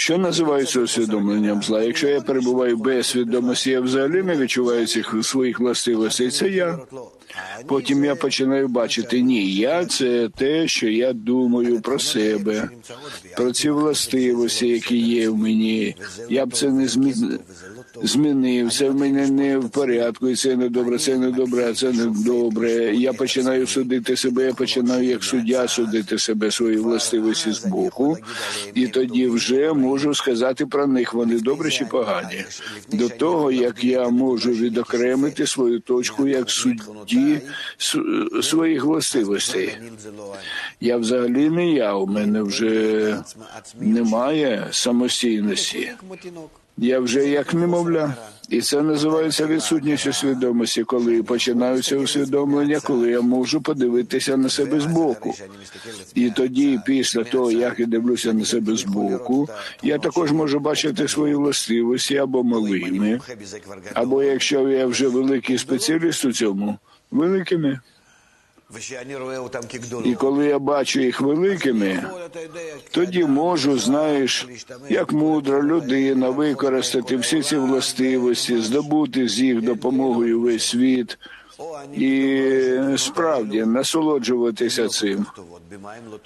Що називається усвідомленням зла? Якщо я перебуваю без свідомості, я взагалі не відчуваю цих своїх властивостей. Це я. Потім я починаю бачити ні, я це те, що я думаю про себе, про ці властивості, які є в мені. Я б це не змі... змінив. Це в мене не в порядку, і це не добре, це не добре, це не добре. Я починаю судити себе, я починаю як суддя судити себе свої властивості з боку, і тоді вже можу сказати про них, вони добрі чи погані. До того як я можу відокремити свою точку як судді своїх властивостей. Я взагалі не я. У мене вже немає самостійності. Я вже як немовля. І це називається відсутністю свідомості, коли починаються усвідомлення, коли я можу подивитися на себе збоку. І тоді, після того, як я дивлюся на себе збоку, я також можу бачити свої властивості або малими, або якщо я вже великий спеціаліст у цьому, великими. І коли я бачу їх великими, тоді можу, знаєш, як мудра людина використати всі ці властивості, здобути з їх допомогою весь світ і справді насолоджуватися цим.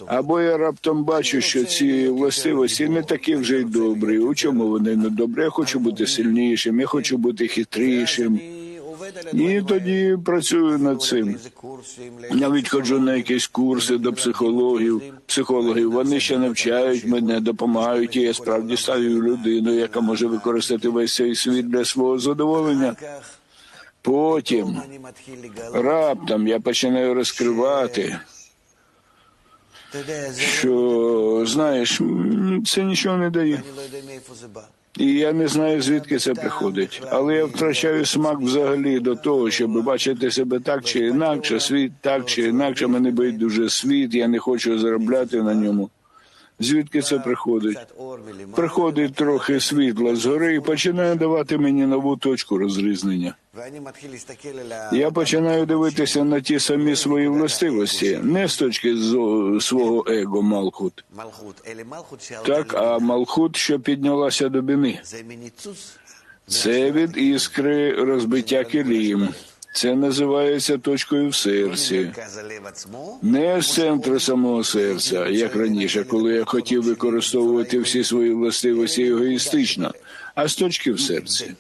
Або я раптом бачу, що ці властивості не такі вже й добрі. У чому вони не добрі? Я хочу бути сильнішим, я хочу бути хитрішим. І тоді працюю над цим. Навіть ходжу на якісь курси до психологів, психологів. Вони ще навчають мене, допомагають. І я справді ставлю людину, яка може використати весь цей світ для свого задоволення. Потім раптом я починаю розкривати, що знаєш, це нічого не дає. І я не знаю, звідки це приходить. Але я втрачаю смак взагалі до того, щоб бачити себе так чи інакше, світ так чи інакше. Мене байдуже світ, я не хочу заробляти на ньому. Звідки це приходить? Приходить трохи світла згори і починає давати мені нову точку розрізнення. Я починаю дивитися на ті самі свої властивості, не з точки зо- свого его Малхут. Так, а Малхут, що піднялася до біни. Це від іскри розбиття килім. Це називається точкою в серці. Не з центру самого серця, як раніше, коли я хотів використовувати всі свої властивості егоїстично, а з точки в серці.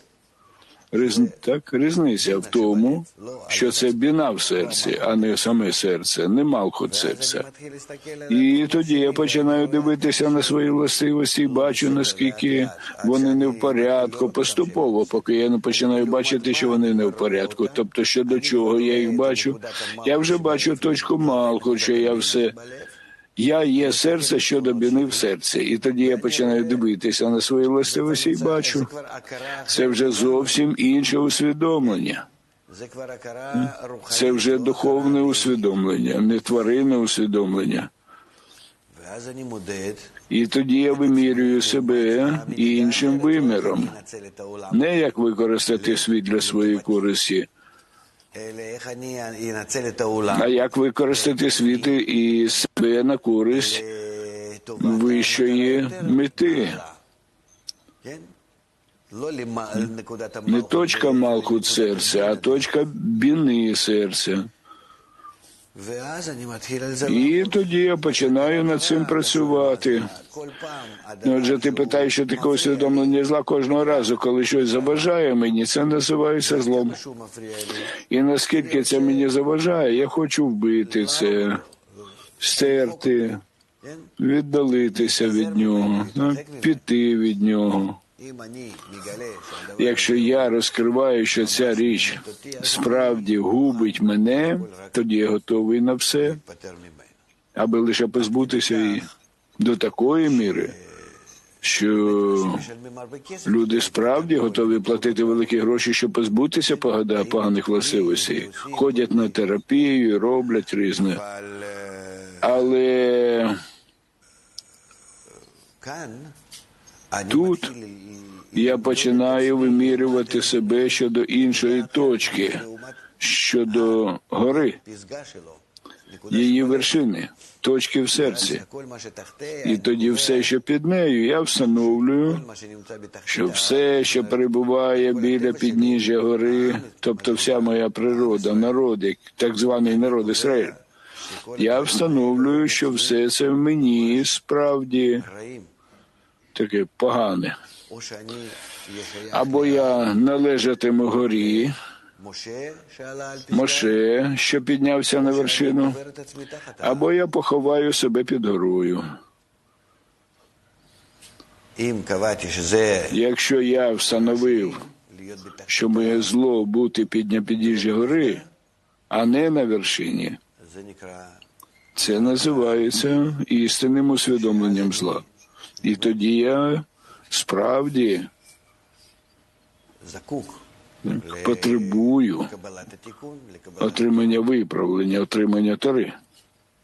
Різ... Так, різниця в тому, що це біна в серці, а не саме серце, не малхот серця. І тоді я починаю дивитися на свої властивості бачу, наскільки вони не в порядку, поступово, поки я не починаю бачити, що вони не в порядку. Тобто, що до чого я їх бачу, я вже бачу точку малку, що я все. Я є серце щодо біни в серці, і тоді я починаю дивитися на свої властивості і бачу. Це вже зовсім інше усвідомлення. Це вже духовне усвідомлення, не тваринне усвідомлення. І тоді я вимірюю себе іншим виміром, не як використати світ для своєї користі, як використати світ і себе на користь вищої мети. Не точка малку серця, а точка біни серця. І тоді я починаю над цим працювати. Отже, ти питаєш, що таке усвідомлення зла кожного разу, коли щось заважає мені, це називається злом. І наскільки це мені заважає, я хочу вбити це, стерти, віддалитися від нього, піти від нього. Якщо я розкриваю, що ця річ справді губить мене, тоді я готовий на все, аби лише позбутися її до такої міри, що люди справді готові платити великі гроші, щоб позбутися поганих властивостей, ходять на терапію, роблять різне. Але Тут я починаю вимірювати себе щодо іншої точки, щодо гори. її вершини, точки в серці. І тоді все, що під нею, я встановлюю, що все, що перебуває біля підніжжя гори, тобто вся моя природа, народ, так званий народ Ізраїль, я встановлюю, що все це в мені справді таке погане. Або я належатиму горі, Моше, що піднявся на вершину, або я поховаю себе під горою. Якщо я встановив, що моє зло бути підня підніжжя гори, а не на вершині, це називається істинним усвідомленням зла. І тоді я справді потребую отримання виправлення, отримання тари.